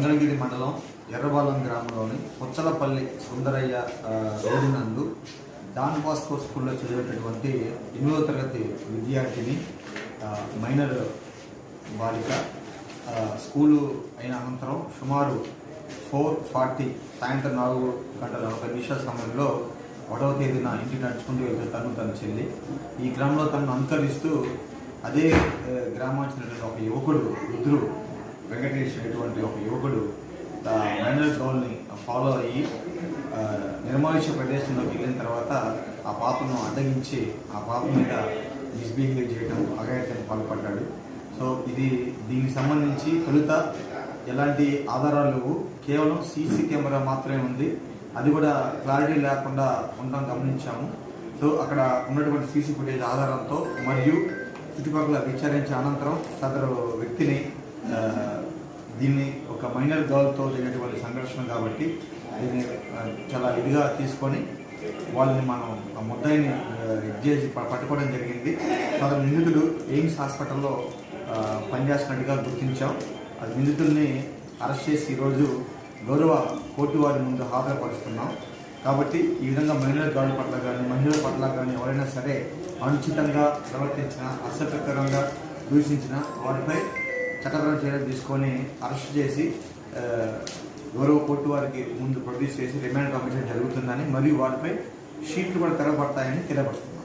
మంగళగిరి మండలం ఎర్రబాలెం గ్రామంలోని పుచ్చలపల్లి సుందరయ్య ఆ, రోడ్డు నందు డాన్ బాస్కో స్కూల్లో చదివేటటువంటి ఎనిమిదో తరగతి విద్యార్థిని మైనర్ బాలిక స్కూలు అయిన అనంతరం సుమారు ఫోర్ ఫార్టీ సాయంత్రం నాలుగు గంటల ఒక నిమిషాల సమయంలో ఒకటవ తేదీన ఇంటికి నడుచుకుంటూ వెళ్తే తను తన చెల్లి. ఈ క్రమంలో తనను అనుకరిస్తూ అదే గ్రామానికి ఒక యువకుడు రుద్రుడు వెంకటేష్ అనేటువంటి ఒక యువకుడు మైనర్ గోల్ని ఫాలో అయ్యి ఆ, నిర్మానుష్య ప్రదేశంలోకి వెళ్ళిన తర్వాత ఆ పాపను అడ్డగించి ఆ పాప మీద మిస్బిహేవ్ చేయడం అఘాయిత్యానికి పాల్పడ్డాడు. సో ఇది దీనికి సంబంధించి తొలుత ఎలాంటి ఆధారాలు లేవు. కేవలం సీసీ కెమెరా మాత్రమే ఉంది. అది కూడా క్లారిటీ లేకుండా ఉండడం గమనించాము. సో అక్కడ ఉన్నటువంటి సీసీ ఫుటేజ్ ఆధారంతో మరియు చుట్టుపక్కల విచారించిన అనంతరం సదరు వ్యక్తిని దీన్ని ఒక మైనర్ గర్ల్తో జరిగినటువంటి సంఘర్షణ కాబట్టి దీన్ని చాలా ఇదిగా తీసుకొని వాళ్ళని మనం ఆ ముద్దాయిని చేసి పట్టుకోవడం జరిగింది. సదరు నిందితుడు ఎయిమ్స్ హాస్పిటల్లో ఆ, పనిచేస్తున్నట్టుగా గుర్తించాం. అది నిందితుల్ని అరెస్ట్ చేసి ఈరోజు గౌరవ కోర్టు వారి ముందు హాజరుపరుస్తున్నాం. కాబట్టి ఈ విధంగా మైనర్ గాడు పట్ల కానీ మహిళల పట్ల కానీ ఎవరైనా సరే అనుచితంగా ప్రవర్తించిన అసభ్యకరంగా దూషించిన వారిపై చట్టపరమైన చర్యలు తీసుకొని అరెస్ట్ చేసి గౌరవ కోర్టు వారికి ముందు ప్రొడ్యూస్ చేసి రిమాండ్ పంపించడం జరుగుతుందని మరియు వాటిపై షీట్లు కూడా తెరవబడతాయని తెలియపరుస్తుంది